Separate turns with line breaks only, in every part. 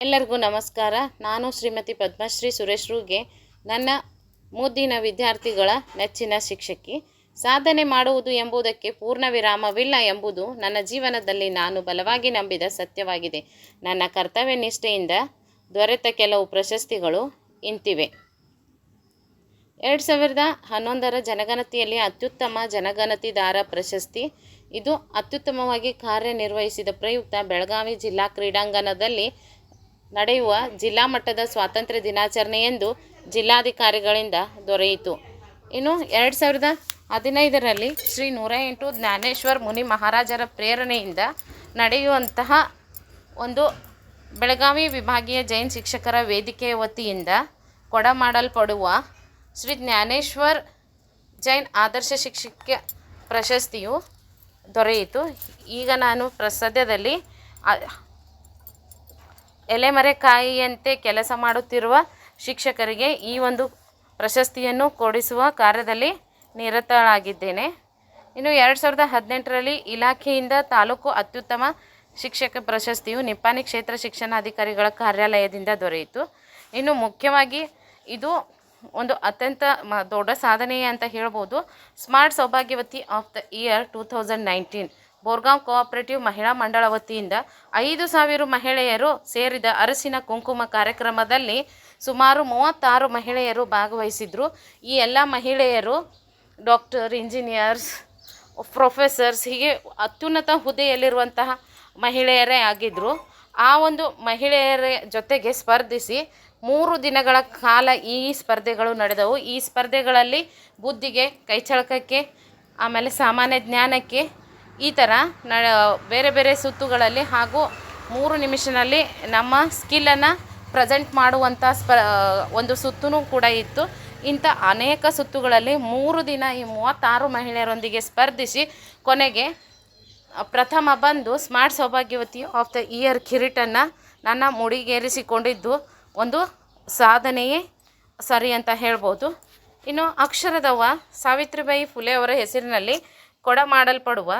ಎಲ್ಲರಿಗೂ ನಮಸ್ಕಾರ. ನಾನು ಶ್ರೀಮತಿ ಪದ್ಮಶ್ರೀ ಸುರೇಶ್ ರೂಗೆ, ನನ್ನ ಮುದ್ದಿನ ವಿದ್ಯಾರ್ಥಿಗಳ ನೆಚ್ಚಿನ ಶಿಕ್ಷಕಿ. ಸಾಧನೆ ಮಾಡುವುದು ಎಂಬುದಕ್ಕೆ ಪೂರ್ಣ ವಿರಾಮವಿಲ್ಲ ಎಂಬುದು ನನ್ನ ಜೀವನದಲ್ಲಿ ನಾನು ಬಲವಾಗಿ ನಂಬಿದ ಸತ್ಯವಾಗಿದೆ. ನನ್ನ ಕರ್ತವ್ಯ ನಿಷ್ಠೆಯಿಂದ ದೊರೆತ ಕೆಲವು ಪ್ರಶಸ್ತಿಗಳು ಇಂತಿವೆ. ಎರಡು ಸಾವಿರದ ಹನ್ನೊಂದರ ಜನಗಣತಿಯಲ್ಲಿ ಅತ್ಯುತ್ತಮ ಜನಗಣತಿದಾರ ಪ್ರಶಸ್ತಿ. ಇದು ಅತ್ಯುತ್ತಮವಾಗಿ ಕಾರ್ಯನಿರ್ವಹಿಸಿದ ಪ್ರಯುಕ್ತ ಬೆಳಗಾವಿ ಜಿಲ್ಲಾ ಕ್ರೀಡಾಂಗಣದಲ್ಲಿ ನಡೆಯುವ ಜಿಲ್ಲಾ ಮಟ್ಟದ ಸ್ವಾತಂತ್ರ್ಯ ದಿನಾಚರಣೆಯೆಂದು ಜಿಲ್ಲಾಧಿಕಾರಿಗಳಿಂದ ದೊರೆಯಿತು. ಇನ್ನು ಎರಡು ಸಾವಿರದ ಹದಿನೈದರಲ್ಲಿ ಶ್ರೀ ನೂರ ಎಂಟು ಜ್ಞಾನೇಶ್ವರ್ ಮುನಿ ಮಹಾರಾಜರ ಪ್ರೇರಣೆಯಿಂದ ನಡೆಯುವಂತಹ ಒಂದು ಬೆಳಗಾವಿ ವಿಭಾಗೀಯ ಜೈನ್ ಶಿಕ್ಷಕರ ವೇದಿಕೆಯ ವತಿಯಿಂದ ಕೊಡಮಾಡಲ್ಪಡುವ ಶ್ರೀ ಜ್ಞಾನೇಶ್ವರ್ ಜೈನ್ ಆದರ್ಶ ಶಿಕ್ಷಕ ಪ್ರಶಸ್ತಿಯು ದೊರೆಯಿತು. ಈಗ ನಾನು ಪ್ರ ಸದ್ಯದಲ್ಲಿ ಆ- ಎಲೆಮರೆಕಾಯಿಯಂತೆ ಕೆಲಸ ಮಾಡುತ್ತಿರುವ ಶಿಕ್ಷಕರಿಗೆ ಈ ಒಂದು ಪ್ರಶಸ್ತಿಯನ್ನು ಕೊಡಿಸುವ ಕಾರ್ಯದಲ್ಲಿ ನಿರತಳಾಗಿದ್ದೇನೆ. ಇನ್ನು ಎರಡು ಸಾವಿರದ ಹದಿನೆಂಟರಲ್ಲಿ ಇಲಾಖೆಯಿಂದ ತಾಲೂಕು ಅತ್ಯುತ್ತಮ ಶಿಕ್ಷಕ ಪ್ರಶಸ್ತಿಯು ನಿಪ್ಪಾಣಿ ಕ್ಷೇತ್ರ ಶಿಕ್ಷಣಾಧಿಕಾರಿಗಳ ಕಾರ್ಯಾಲಯದಿಂದ ದೊರೆಯಿತು. ಇನ್ನು ಮುಖ್ಯವಾಗಿ ಇದು ಒಂದು ಅತ್ಯಂತ ದೊಡ್ಡ ಸಾಧನೆ ಅಂತ ಹೇಳ್ಬೋದು. Smart ಸೌಭಾಗ್ಯವತಿ of the year two thousand nineteen. Borgaon cooperative ಮಹಿಳಾ ಮಂಡಳ ವತಿಯಿಂದ ಐದು ಸಾವಿರ ಮಹಿಳೆಯರು ಸೇರಿದ ಅರಸಿನ ಕುಂಕುಮ ಕಾರ್ಯಕ್ರಮದಲ್ಲಿ ಸುಮಾರು ಮೂವತ್ತಾರು ಮಹಿಳೆಯರು ಭಾಗವಹಿಸಿದ್ರು. ಈ ಎಲ್ಲ ಮಹಿಳೆಯರು ಡಾಕ್ಟರ್, ಇಂಜಿನಿಯರ್ಸ್, ಪ್ರೊಫೆಸರ್ಸ್, ಹೀಗೆ ಅತ್ಯುನ್ನತ ಹುದ್ದೆಯಲ್ಲಿರುವಂತಹ ಮಹಿಳೆಯರೇ ಆಗಿದ್ದರು ಆ ಒಂದು ಮಹಿಳೆಯರ ಜೊತೆಗೆ ಸ್ಪರ್ಧಿಸಿ ಮೂರು ದಿನಗಳ ಕಾಲ ಈ ಸ್ಪರ್ಧೆಗಳು ನಡೆದವು. ಈ ಸ್ಪರ್ಧೆಗಳಲ್ಲಿ ಬುದ್ಧಿಗೆ, ಕೈಚಳಕಕ್ಕೆ, ಆಮೇಲೆ ಸಾಮಾನ್ಯ ಜ್ಞಾನಕ್ಕೆ ಈ ಥರ ನ ಬೇರೆ ಬೇರೆ ಸುತ್ತುಗಳಲ್ಲಿ ಹಾಗೂ ಮೂರು ನಿಮಿಷದಲ್ಲಿ ನಮ್ಮ ಸ್ಕಿಲ್ಲನ್ನು ಪ್ರೆಸೆಂಟ್ ಮಾಡುವಂಥ ಸ್ಪ ಒಂದು ಸುತ್ತೂ ಕೂಡ ಇತ್ತು. ಇಂಥ ಅನೇಕ ಸುತ್ತುಗಳಲ್ಲಿ ಮೂರು ದಿನ ಈ ಮೂವತ್ತಾರು ಮಹಿಳೆಯರೊಂದಿಗೆ ಸ್ಪರ್ಧಿಸಿ ಕೊನೆಗೆ ಪ್ರಥಮ ಬಂದು ಸ್ಮಾರ್ಟ್ ಸೌಭಾಗ್ಯವತಿ ಆಫ್ ದ ಇಯರ್ ಕಿರೀಟನ್ನು ನನ್ನ ಮುಡಿಗೇರಿಸಿಕೊಂಡಿದ್ದು. ಒಂದು ಸಾಧನೆಯೇ ಸರಿ ಅಂತ ಹೇಳ್ಬೋದು. ಇನ್ನು ಅಕ್ಷರದವ್ವ ಸಾವಿತ್ರಿಬಾಯಿ ಫುಲೆ ಅವರ ಹೆಸರಿನಲ್ಲಿ ಕೊಡಮಾಡಲ್ಪಡುವ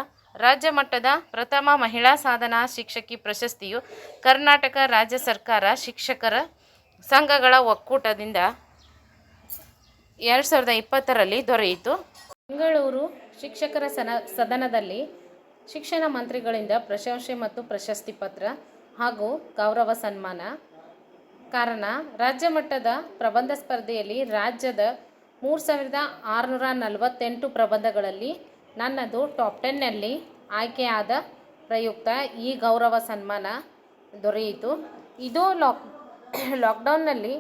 ರಾಜ್ಯ ಮಟ್ಟದ ಪ್ರಥಮ ಮಹಿಳಾ ಸಾಧನಾ ಶಿಕ್ಷಕಿ ಪ್ರಶಸ್ತಿಯು ಕರ್ನಾಟಕ ರಾಜ್ಯ ಸರ್ಕಾರ ಶಿಕ್ಷಕರ ಸಂಘಗಳ ಒಕ್ಕೂಟದಿಂದ ಎರಡು ಸಾವಿರದ ಇಪ್ಪತ್ತರಲ್ಲಿ ದೊರೆಯಿತು. ಬೆಂಗಳೂರು ಶಿಕ್ಷಕರ ಸನ, ಸದನದಲ್ಲಿ ಶಿಕ್ಷಣ ಮಂತ್ರಿಗಳಿಂದ ಪ್ರಶಂಸೆ ಮತ್ತು ಪ್ರಶಸ್ತಿ ಪತ್ರ ಹಾಗೂ ಗೌರವ ಸನ್ಮಾನ. ಕಾರಣ, ರಾಜ್ಯ ಮಟ್ಟದ ಪ್ರಬಂಧ ಸ್ಪರ್ಧೆಯಲ್ಲಿ ರಾಜ್ಯದ ಮೂರು ಸಾವಿರದ ಆರುನೂರ ನಲವತ್ತೆಂಟು ಪ್ರಬಂಧಗಳಲ್ಲಿ ನನ್ನದು ಟಾಪ್ ಟೆನ್ನಲ್ಲಿ ಆಯ್ಕೆಯಾದ ಪ್ರಯುಕ್ತ ಈ ಗೌರವ ಸನ್ಮಾನ ದೊರೆಯಿತು. ಇದು lock, ಲಾಕ್ಡೌನ್ನಲ್ಲಿ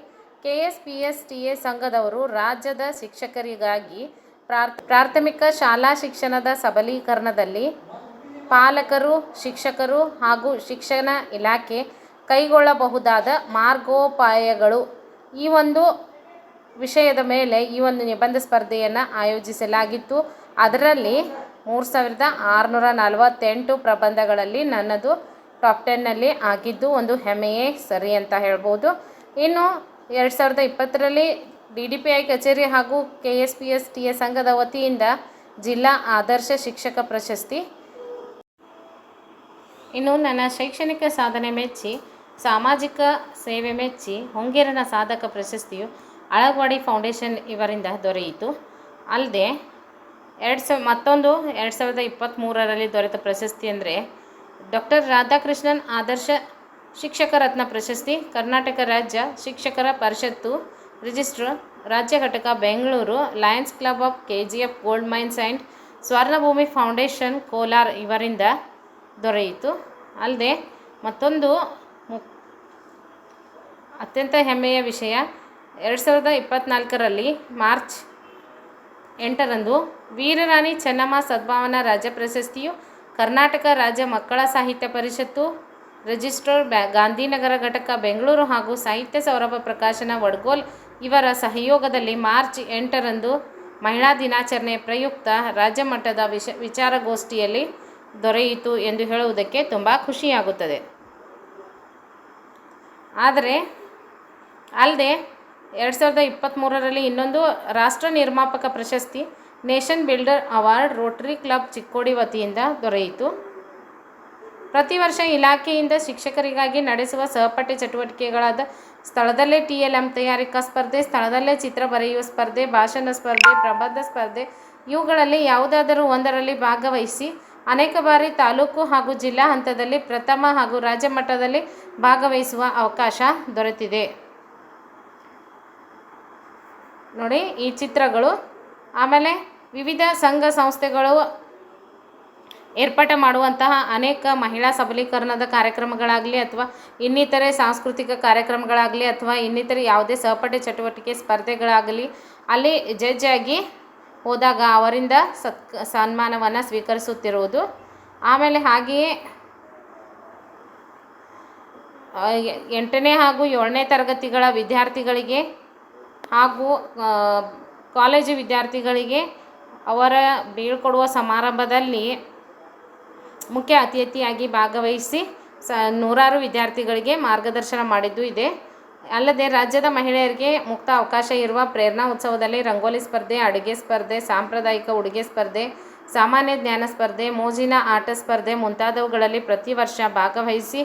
K S P S T A ಸಂಘದವರು ರಾಜ್ಯದ ಶಿಕ್ಷಕರಿಗಾಗಿ ಪ್ರಾಥಮಿಕ ಶಾಲಾ ಶಿಕ್ಷಣದ ಸಬಲೀಕರಣದಲ್ಲಿ ಪಾಲಕರು, ಶಿಕ್ಷಕರು ಹಾಗೂ ಶಿಕ್ಷಣ ಇಲಾಖೆ ಕೈಗೊಳ್ಳಬಹುದಾದ ಮಾರ್ಗೋಪಾಯಗಳು. ಈ ಒಂದು ವಿಷಯದ ಮೇಲೆ ಈ ಒಂದು ನಿಬಂಧ ಸ್ಪರ್ಧೆಯನ್ನು ಆಯೋಜಿಸಲಾಗಿತ್ತು. ಅದರಲ್ಲಿ ಮೂರು ಸಾವಿರದ ಆರುನೂರ ನಲವತ್ತೆಂಟು ಪ್ರಬಂಧಗಳಲ್ಲಿ ನನ್ನದು ಟಾಪ್ ಟೆನ್ನಲ್ಲಿ ಆಗಿದ್ದು ಒಂದು ಹೆಮ್ಮೆಯೇ ಸರಿ ಅಂತ ಹೇಳ್ಬೋದು. ಇನ್ನು ಎರಡು ಸಾವಿರದ ಇಪ್ಪತ್ತರಲ್ಲಿ ಡಿ ಡಿ ಪಿ ಐ ಕಚೇರಿ ಹಾಗೂ K S P S T A ಸಂಘದ ವತಿಯಿಂದ ಜಿಲ್ಲಾ ಆದರ್ಶ ಶಿಕ್ಷಕ ಪ್ರಶಸ್ತಿ. ಇನ್ನು ನನ್ನ ಶೈಕ್ಷಣಿಕ ಸಾಧನೆ ಮೆಚ್ಚಿ, ಸಾಮಾಜಿಕ ಸೇವೆ ಮೆಚ್ಚಿ, ಹೊಂಗೇರನ ಸಾಧಕ ಪ್ರಶಸ್ತಿಯು ಅಳಗವಾಡಿ ಫೌಂಡೇಶನ್ ಇವರಿಂದ ದೊರೆಯಿತು. ಅಲ್ಲದೆ ಎರಡು ಸಾವಿರ ಮತ್ತೊಂದು ಎರಡು ಸಾವಿರದ ಇಪ್ಪತ್ತ್ಮೂರರಲ್ಲಿ ದೊರೆತ ಪ್ರಶಸ್ತಿ ಅಂದರೆ ಡಾಕ್ಟರ್ ರಾಧಾಕೃಷ್ಣನ್ ಆದರ್ಶ ಶಿಕ್ಷಕ ರತ್ನ ಪ್ರಶಸ್ತಿ, ಕರ್ನಾಟಕ ರಾಜ್ಯ ಶಿಕ್ಷಕರ ಪರಿಷತ್ತು ರಿಜಿಸ್ಟ್ರ್ ರಾಜ್ಯ ಘಟಕ Bengaluru, lions club of K G F gold mines and Swarnabhoomi foundation, Kolar ಇವರಿಂದ ದೊರೆಯಿತು. ಅಲ್ಲದೆ ಮತ್ತೊಂದು ಮು ಅತ್ಯಂತ ಹೆಮ್ಮೆಯ ವಿಷಯ, ಎರಡು ಸಾವಿರದ ಇಪ್ಪತ್ತ್ನಾಲ್ಕರಲ್ಲಿ ಮಾರ್ಚ್ ಎಂಟರಂದು ವೀರರಾಣಿ ಚೆನ್ನಮ್ಮ ಸದ್ಭಾವನಾ ರಾಜ್ಯ ಪ್ರಶಸ್ತಿಯು ಕರ್ನಾಟಕ ರಾಜ್ಯ ಮಕ್ಕಳ ಸಾಹಿತ್ಯ ಪರಿಷತ್ತು, ರಿಜಿಸ್ಟ್ರರ್ ಬ್ಯಾ, ಗಾಂಧಿನಗರ ಘಟಕ, ಬೆಂಗಳೂರು ಹಾಗೂ ಸಾಹಿತ್ಯ ಸೌರಭ ಪ್ರಕಾಶನ ವಡ್ಗೋಲ್ ಇವರ ಸಹಯೋಗದಲ್ಲಿ ಮಾರ್ಚ್ ಎಂಟರಂದು ಮಹಿಳಾ ದಿನಾಚರಣೆ ಪ್ರಯುಕ್ತ ರಾಜ್ಯ ಮಟ್ಟದ ವಿಷ, ವಿಚಾರಗೋಷ್ಠಿಯಲ್ಲಿ ದೊರೆಯಿತು ಎಂದು ಹೇಳುವುದಕ್ಕೆ ತುಂಬ ಖುಷಿಯಾಗುತ್ತದೆ. ಆದರೆ ಅಲ್ಲದೆ ಎರಡು ಸಾವಿರದ ಇಪ್ಪತ್ತ್ಮೂರರಲ್ಲಿ ಇನ್ನೊಂದು ರಾಷ್ಟ್ರ ನಿರ್ಮಾಪಕ ಪ್ರಶಸ್ತಿ nation builder award rotary club Chikkodi ವತಿಯಿಂದ ದೊರೆಯಿತು. ಪ್ರತಿ ವರ್ಷ ಇಲಾಖೆಯಿಂದ ಶಿಕ್ಷಕರಿಗಾಗಿ ನಡೆಸುವ ಸಹಪಠ್ಯ ಚಟುವಟಿಕೆಗಳಾದ ಸ್ಥಳದಲ್ಲೇ ಟಿ ಎಲ್ ಎಂ ತಯಾರಿಕಾ ಸ್ಪರ್ಧೆ, ಸ್ಥಳದಲ್ಲೇ ಚಿತ್ರ ಬರೆಯುವ ಸ್ಪರ್ಧೆ, ಭಾಷಣ ಸ್ಪರ್ಧೆ, ಪ್ರಬಂಧ ಸ್ಪರ್ಧೆ ಇವುಗಳಲ್ಲಿ ಯಾವುದಾದರೂ ಒಂದರಲ್ಲಿ ಭಾಗವಹಿಸಿ ಅನೇಕ ಬಾರಿ ತಾಲೂಕು ಹಾಗೂ ಜಿಲ್ಲಾ ಹಂತದಲ್ಲಿ ಪ್ರಥಮ ಹಾಗೂ ರಾಜ್ಯ ಮಟ್ಟದಲ್ಲಿ ಭಾಗವಹಿಸುವ ಅವಕಾಶ ದೊರೆತಿದೆ. ನೋಡಿ ಈ ಚಿತ್ರಗಳು. ಆಮೇಲೆ ವಿವಿಧ ಸಂಘ ಸಂಸ್ಥೆಗಳು ಏರ್ಪಾಟ ಮಾಡುವಂತಹ ಅನೇಕ ಮಹಿಳಾ ಸಬಲೀಕರಣದ ಕಾರ್ಯಕ್ರಮಗಳಾಗಲಿ ಅಥವಾ ಇನ್ನಿತರೆ ಸಾಂಸ್ಕೃತಿಕ ಕಾರ್ಯಕ್ರಮಗಳಾಗಲಿ ಅಥವಾ ಇನ್ನಿತರೆ ಯಾವುದೇ ಸಹಪಾಠಿ ಚಟುವಟಿಕೆ ಸ್ಪರ್ಧೆಗಳಾಗಲಿ, ಅಲ್ಲಿ ಜಡ್ಜ್ ಆಗಿ ಹೋದಾಗ ಅವರಿಂದ ಸತ್, ಸನ್ಮಾನವನ್ನು ಸ್ವೀಕರಿಸುತ್ತಿರುವುದು. ಆಮೇಲೆ ಹಾಗೆಯೇ ಎಂಟನೇ ಹಾಗೂ ಏಳನೇ ತರಗತಿಗಳ ವಿದ್ಯಾರ್ಥಿಗಳಿಗೆ ಹಾಗೂ ಕಾಲೇಜು ವಿದ್ಯಾರ್ಥಿಗಳಿಗೆ ಅವರ ಬೀಳ್ಕೊಡುವ ಸಮಾರಂಭದಲ್ಲಿ ಮುಖ್ಯ ಅತಿಥಿಯಾಗಿ ಭಾಗವಹಿಸಿ ಸ, ನೂರಾರು ವಿದ್ಯಾರ್ಥಿಗಳಿಗೆ ಮಾರ್ಗದರ್ಶನ ಮಾಡಿದ್ದು ಇದೆ. ಅಲ್ಲದೆ ರಾಜ್ಯದ ಮಹಿಳೆಯರಿಗೆ ಮುಕ್ತ ಅವಕಾಶ ಇರುವ ಪ್ರೇರಣಾ ಉತ್ಸವದಲ್ಲಿ ರಂಗೋಲಿ ಸ್ಪರ್ಧೆ, ಅಡುಗೆ ಸ್ಪರ್ಧೆ, ಸಾಂಪ್ರದಾಯಿಕ ಉಡುಗೆ ಸ್ಪರ್ಧೆ, ಸಾಮಾನ್ಯ ಜ್ಞಾನ ಸ್ಪರ್ಧೆ, ಮೋಜಿನ ಆಟ ಸ್ಪರ್ಧೆ ಮುಂತಾದವುಗಳಲ್ಲಿ ಪ್ರತಿ ವರ್ಷ ಭಾಗವಹಿಸಿ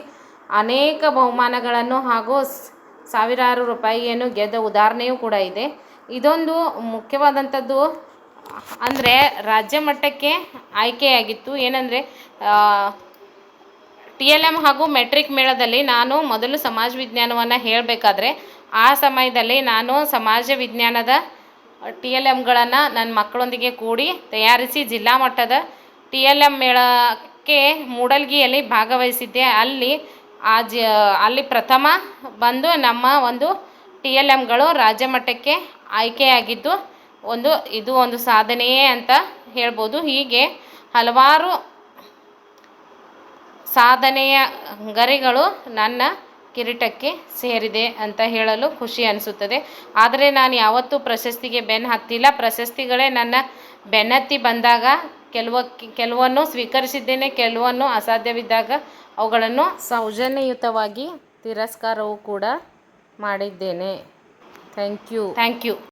ಅನೇಕ ಬಹುಮಾನಗಳನ್ನು ಹಾಗೂ ಸಾವಿರಾರು ರೂಪಾಯಿಯನ್ನು ಗೆದ್ದ ಉದಾಹರಣೆಯೂ ಕೂಡ ಇದೆ. ಇದೊಂದು ಮುಖ್ಯವಾದಂಥದ್ದು ಅಂದರೆ ರಾಜ್ಯ ಮಟ್ಟಕ್ಕೆ ಆಯ್ಕೆಯಾಗಿತ್ತು. ಏನಂದರೆ ಟಿ ಎಲ್ ಎಂ ಹಾಗೂ ಮೆಟ್ರಿಕ್ ಮೇಳದಲ್ಲಿ ನಾನು ಮೊದಲು ಸಮಾಜ ವಿಜ್ಞಾನವನ್ನು ಹೇಳಬೇಕಾದ್ರೆ, ಆ ಸಮಯದಲ್ಲಿ ನಾನು ಸಮಾಜ ವಿಜ್ಞಾನದ ಟಿ ಎಲ್ ಎಮ್ಗಳನ್ನು ನನ್ನ ಮಕ್ಕಳೊಂದಿಗೆ ಕೂಡಿ ತಯಾರಿಸಿ ಜಿಲ್ಲಾ ಮಟ್ಟದ ಟಿ ಎಲ್ ಎಂ ಮೇಳಕ್ಕೆ ಮೂಡಲ್ಗಿಯಲ್ಲಿ ಭಾಗವಹಿಸಿದ್ದೆ. ಅಲ್ಲಿ ಆ ಜ ಅಲ್ಲಿ ಪ್ರಥಮ ಬಂದು ನಮ್ಮ ಒಂದು ಟಿ ಎಲ್ ಎಮ್ಗಳು ರಾಜ್ಯ ಮಟ್ಟಕ್ಕೆ ಆಯ್ಕೆಯಾಗಿದ್ದು ಒಂದು, ಇದು ಒಂದು ಸಾಧನೆಯೇ ಅಂತ ಹೇಳ್ಬೋದು. ಹೀಗೆ ಹಲವಾರು ಸಾಧನೆಯ ಗರಿಗಳು ನನ್ನ ಕಿರೀಟಕ್ಕೆ ಸೇರಿದೆ ಅಂತ ಹೇಳಲು ಖುಷಿ ಅನಿಸುತ್ತದೆ. ಆದರೆ ನಾನು ಯಾವತ್ತೂ ಪ್ರಶಸ್ತಿಗೆ ಬೆನ್ನು ಹತ್ತಿಲ್ಲ. ಪ್ರಶಸ್ತಿಗಳೇ ನನ್ನ ಬೆನ್ನತ್ತಿ ಬಂದಾಗ ಕೆಲವ ಕೆಲವನ್ನು ಸ್ವೀಕರಿಸಿದ್ದೇನೆ ಕೆಲವನ್ನು ಅಸಾಧ್ಯವಿದ್ದಾಗ ಅವುಗಳನ್ನು ಸೌಜನ್ಯಯುತವಾಗಿ ತಿರಸ್ಕಾರವೂ ಕೂಡ ಮಾಡಿದ್ದೇನೆ. Thank you. Thank you.